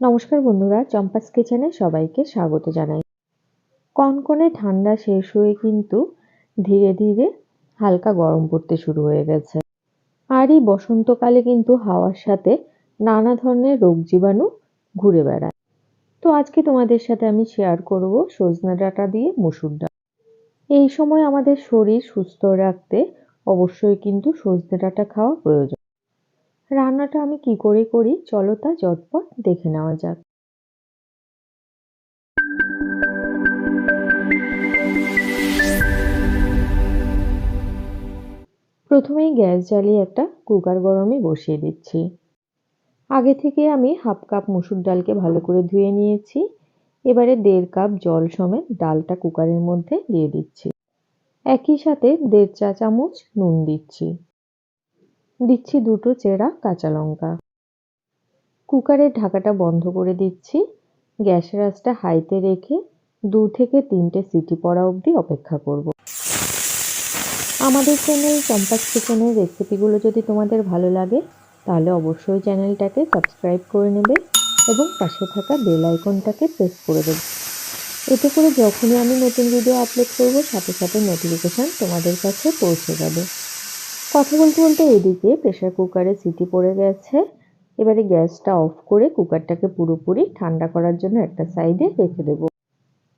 নমস্কার বন্ধুরা, চম্পাস কিচেনে সবাইকে স্বাগত জানাই। কনকনে ঠান্ডা শেষ হয়ে কিন্তু ধীরে ধীরে হালকা গরম পড়তে শুরু হয়ে গেছে। আর এই বসন্তকালে কিন্তু হাওয়ার সাথে নানা ধরনের রোগ জীবাণু ঘুরে বেড়ায়। তো আজকে তোমাদের সাথে আমি শেয়ার করব সজনে ডাঁটা দিয়ে মুসুর ডাল। এই সময় আমাদের শরীর সুস্থ রাখতে অবশ্যই কিন্তু সজনে ডাঁটা খাওয়া প্রয়োজন। রান্নাটা আমি কি করে করি? চলো তা ঝটপট দেখে নেওয়া যাক। প্রথমেই গ্যাস জ্বালিয়ে একটা কুকার গরমে বসিয়ে দিচ্ছি। আগে থেকে আমি হাফ কাপ মুসুর ডালকে ভালো করে ধুয়ে নিয়েছি। এবারে দেড় কাপ জল সমেত ডালটা কুকারের মধ্যে দিয়ে দিচ্ছি। একই সাথে দেড় চা চামচ নুন দিচ্ছি। দিচ্ছি দুটো চেরা কাঁচা লঙ্কা। কুকারের ঢাকাটা বন্ধ করে দিচ্ছি। গ্যাসের আঁচটা হাইতে রেখে দু থেকে তিনটে সিটি পড়া অবধি অপেক্ষা করব। আমাদের চ্যানেল চম্পাস কিচেনের রেসিপিগুলো যদি তোমাদের ভালো লাগে, তাহলে অবশ্যই চ্যানেলটাকে সাবস্ক্রাইব করে নেবে এবং পাশে থাকা বেল আইকনটাকে প্রেস করে দেবে। এতে করে যখনই আমি নতুন ভিডিও আপলোড করব, সাথে সাথে নোটিফিকেশান তোমাদের কাছে পৌঁছে যাবে। কথা বলতে বলতে এদিকে প্রেশার কুকারে সিটি পড়ে গেছে। এবারে গ্যাসটা অফ করে কুকারটাকে পুরোপুরি ঠান্ডা করার জন্য একটা সাইডে রেখে দেবো।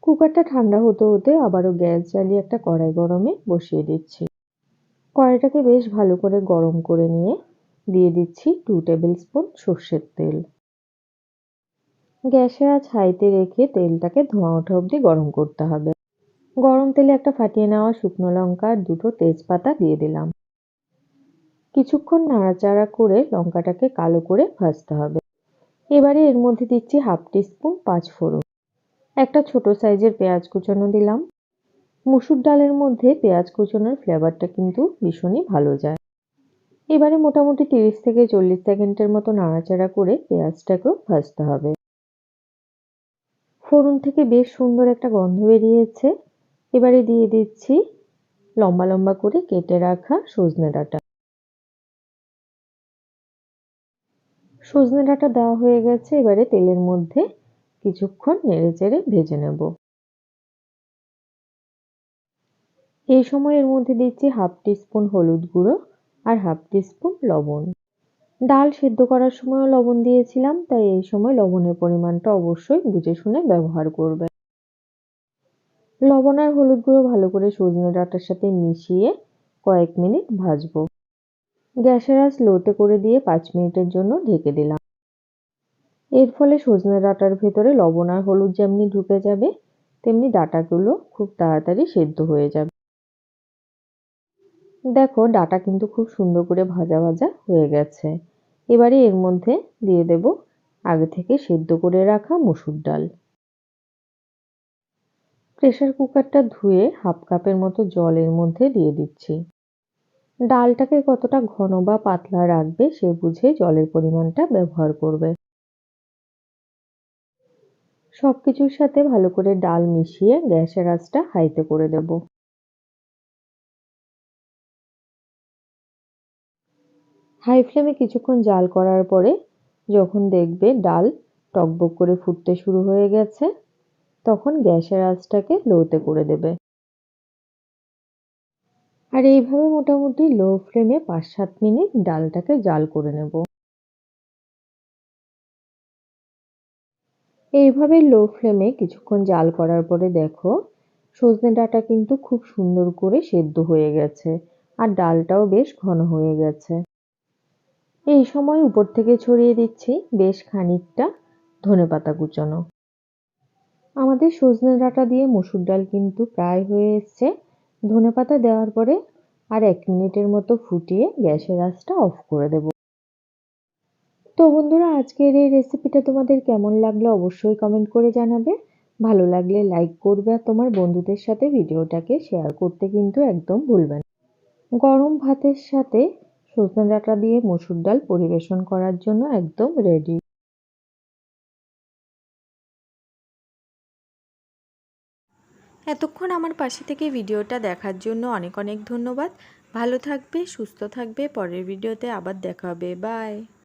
কুকারটা ঠান্ডা হতে হতে আবারও গ্যাস জ্বালিয়ে একটা কড়াই গরমে বসিয়ে দিচ্ছি। কড়াইটাকে বেশ ভালো করে গরম করে নিয়ে দিয়ে দিচ্ছি টু টেবিল স্পুন সর্ষের তেল। গ্যাসের আজ হাইতে রেখে তেলটাকে ধোঁয়া ওঠা অবধি গরম করতে হবে। গরম তেলে একটা ফাটিয়ে নেওয়া শুকনো লঙ্কা দুটো তেজপাতা দিয়ে দিলাম। কিছুক্ষণ নাড়াচাড়া করে লঙ্কাটাকে কালো করে ভাজতে হবে। এবারে এর মধ্যে দিচ্ছি হাফ টিস্পুন পাঁচ ফোড়ন। একটা ছোট সাইজের পেঁয়াজ কুচানো দিলাম। মুসুর ডালের মধ্যে পেঁয়াজ কুচানোর ফ্লেভারটা কিন্তু ভীষণই ভালো যায়। এবারে মোটামুটি তিরিশ থেকে চল্লিশ সেকেন্ডের মতো নাড়াচাড়া করে পেঁয়াজটাকেও ভাজতে হবে। ফোড়ন থেকে বেশ সুন্দর একটা গন্ধ বেরিয়েছে। এবারে দিয়ে দিচ্ছি লম্বা লম্বা করে কেটে রাখা সজনে ডাঁটা। সজনে ডাঁটা দেওয়া হয়ে গেছে, এবারে তেলের মধ্যে কিছুক্ষণ নেড়ে চেড়ে ভেজে নেব। এই সময় এর মধ্যে দিচ্ছি হাফ টিস্পুন হলুদ গুঁড়ো আর হাফ টিস্পুন লবণ। ডাল সেদ্ধ করার সময়ও লবণ দিয়েছিলাম, তাই এই সময় লবণের পরিমাণটা অবশ্যই বুঝে শুনে ব্যবহার করবে লবণ আর হলুদ গুঁড়ো ভালো করে সজনে ডাঁটার সাথে মিশিয়ে কয়েক মিনিট ভাজবো। গ্যাসের আঁচ লোতে করে দিয়ে পাঁচ মিনিটের জন্য ঢেকে দিলাম। এর ফলে সজনে ডাঁটার ভেতরে লবণ আর হলুদ যেমনি ঢুকে যাবে, তেমনি ডাঁটাগুলো খুব তাড়াতাড়ি সেদ্ধ হয়ে যাবে। দেখো, ডাটা কিন্তু খুব সুন্দর করে ভাজা ভাজা হয়ে গেছে। এবারে এর মধ্যে দিয়ে দেব আগে থেকে সেদ্ধ করে রাখা মুসুর ডাল। প্রেশার কুকারটা ধুয়ে হাফ কাপের মতো জল এর মধ্যে দিয়ে দিচ্ছি। ডালটাকে কতটা ঘন বা পাতলা রাখবে সে বুঝে জলের পরিমাণটা ব্যবহার করবে। সব কিছুর সাথে ভালো করে ডাল মিশিয়ে গ্যাসের আঁচটা হাইতে করে দেব। হাই ফ্লেমে কিছুক্ষণ জাল করার পরে যখন দেখবে ডাল টকবক করে ফুটতে শুরু হয়ে গেছে, তখন গ্যাসের আঁচটাকে লোতে করে দেবে। আর এইভাবে মোটামুটি লো ফ্লেমে পাঁচ সাত মিনিট ডালটাকে জাল করে নেব। এইভাবে লো ফ্লেমে কিছুক্ষণ জাল করার পরে দেখো, সজনে ডাঁটা কিন্তু খুব সুন্দর করে সেদ্ধ হয়ে গেছে আর ডালটাও বেশ ঘন হয়ে গেছে। এই সময় উপর থেকে ছড়িয়ে দিচ্ছি বেশ খানিকটা ধনে পাতা কুচানো। আমাদের সজনে ডাঁটা দিয়ে মসুর ডাল কিন্তু প্রায় হয়ে এসছে। ধনে পাতা দেওয়ার পরে আর এক মিনিটের মতো ফুটিয়ে গ্যাসের আঁচটা অফ করে দেব। তো বন্ধুরা, আজকের এই রেসিপিটা তোমাদের কেমন লাগল অবশ্যই কমেন্ট করে জানাবে। ভালো লাগলে লাইক করবে আর তোমার বন্ধুদের সাথে ভিডিওটাকে শেয়ার করতে কিন্তু একদম ভুলবে না। গরম ভাতের সাথে সজনে ডাঁটা দিয়ে মসুর ডাল পরিবেশন করার জন্য একদম রেডি এতক্ষণ আমার পাশে থেকে ভিডিওটা দেখার জন্য অনেক অনেক ধন্যবাদ। ভালো থাকবে, সুস্থ থাকবে। পরের ভিডিওতে আবার দেখা হবে। বাই।